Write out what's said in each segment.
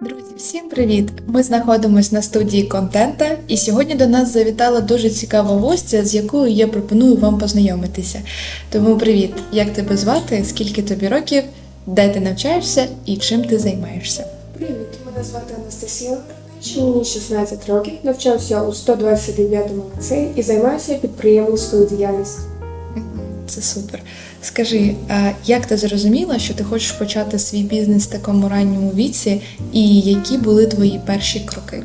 Друзі, всім привіт! Ми знаходимося на студії контента, і сьогодні до нас завітала дуже цікава гостя, з якою я пропоную вам познайомитися. Тому привіт! Як тебе звати? Скільки тобі років? Де ти навчаєшся і чим ти займаєшся? Привіт, мене звати Анастасія мені 16 років, навчаюся у 129-му ліцеї і займаюся підприємницькою діяльністю. Це супер. Скажи, як ти зрозуміла, що ти хочеш почати свій бізнес в такому ранньому віці, і які були твої перші кроки?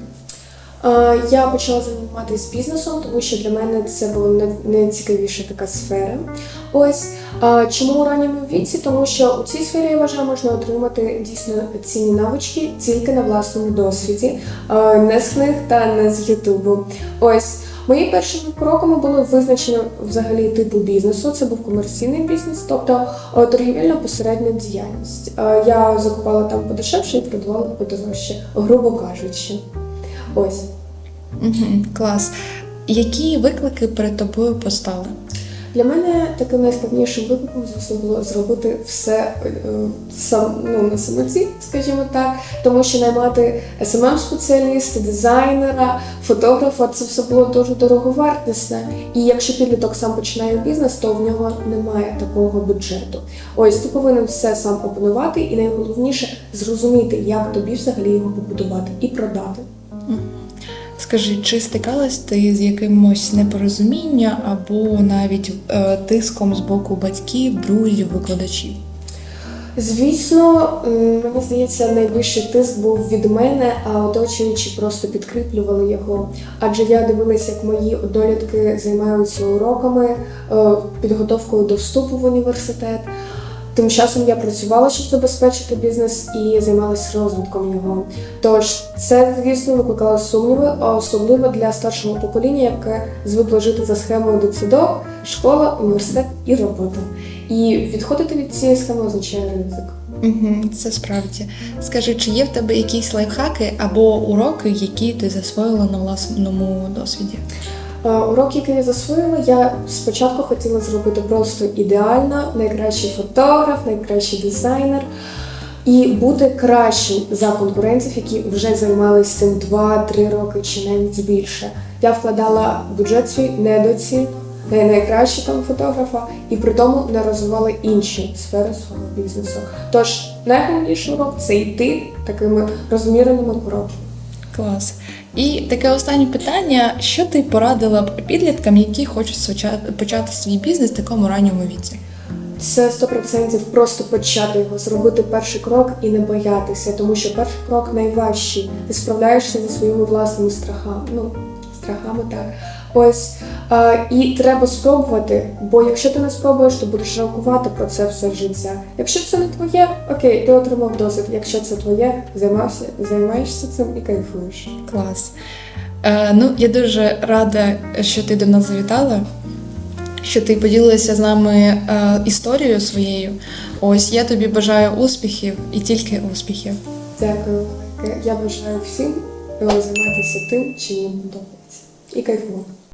Я почала займатися бізнесом, тому що для мене це була найцікавіша така сфера. Ось чому у ранньому віці? Тому що у цій сфері я вважаю, можна отримати дійсно цінні навички тільки на власному досвіді, не з книг та не з Ютубу. Ось. Мої першими кроками було визначено взагалі типу бізнесу. Це був комерційний бізнес, тобто е, торгівельна посередня діяльність. Е, Я закупала там подешевше і продавала подорожче, грубо кажучи. Ось. Угу, клас. Які виклики перед тобою постали? Для мене таким найскладнішим викликом, звісно, було зробити все е, сам ну, на самоті, скажімо так, тому що наймати smm спеціаліста дизайнера, фотографа це все було дуже дороговартісне. І якщо підліток сам починає бізнес, то в нього немає такого бюджету. Ось ти повинен все сам опанувати, і найголовніше зрозуміти, як тобі взагалі його побудувати і продати. Скажи, чи стикалась ти з якимось непорозумінням або навіть е, тиском з боку батьків, друзів, викладачів? Звісно, мені здається, найбільший тиск був від мене, а оточуючі просто підкріплювали його. Адже я дивилася, як мої однолітки займаються уроками, е, підготовкою до вступу в університет. Тим часом я працювала, щоб забезпечити бізнес і займалася розвитком його. Тож це, звісно, викликало сумніви, особливо для старшого покоління, яке звикло жити за схемою дитсадок, школа, університет і робота. І відходити від цієї схеми означає ризик. Угу, це справді. Скажи, чи є в тебе якісь лайфхаки або уроки, які ти засвоїла на власному досвіді? Урок, який я засвоїла, я спочатку хотіла зробити просто ідеально, найкращий фотограф, найкращий дизайнер. І бути кращим за конкурентів, які вже займалися цим 2-3 роки чи навіть більше. Я вкладала бюджет свій недоцільно, не найкраще там фотографа, і при тому не розвивала інші сфери свого бізнесу. Тож найголовніший урок це йти такими розміреними кроками. Клас. І таке останнє питання: що ти порадила б підліткам, які хочуть почати свій бізнес в такому ранньому віці? Це 100% просто почати його, зробити перший крок і не боятися, тому що перший крок найважчий. Ти справляєшся зі своїми власними страхами. Ну, страхами так. Ось і треба спробувати, бо якщо ти не спробуєш, то будеш жалкувати про це все життя. Якщо це не твоє, окей, ти отримав досвід. Якщо це твоє, займався, займаєшся цим і кайфуєш. Клас. Е, ну, я дуже рада, що ти до нас завітала, що ти поділилася з нами е, історією своєю. Ось я тобі бажаю успіхів і тільки успіхів. Дякую. Я бажаю всім е, займатися тим, чим їм подобається. І кайфувати.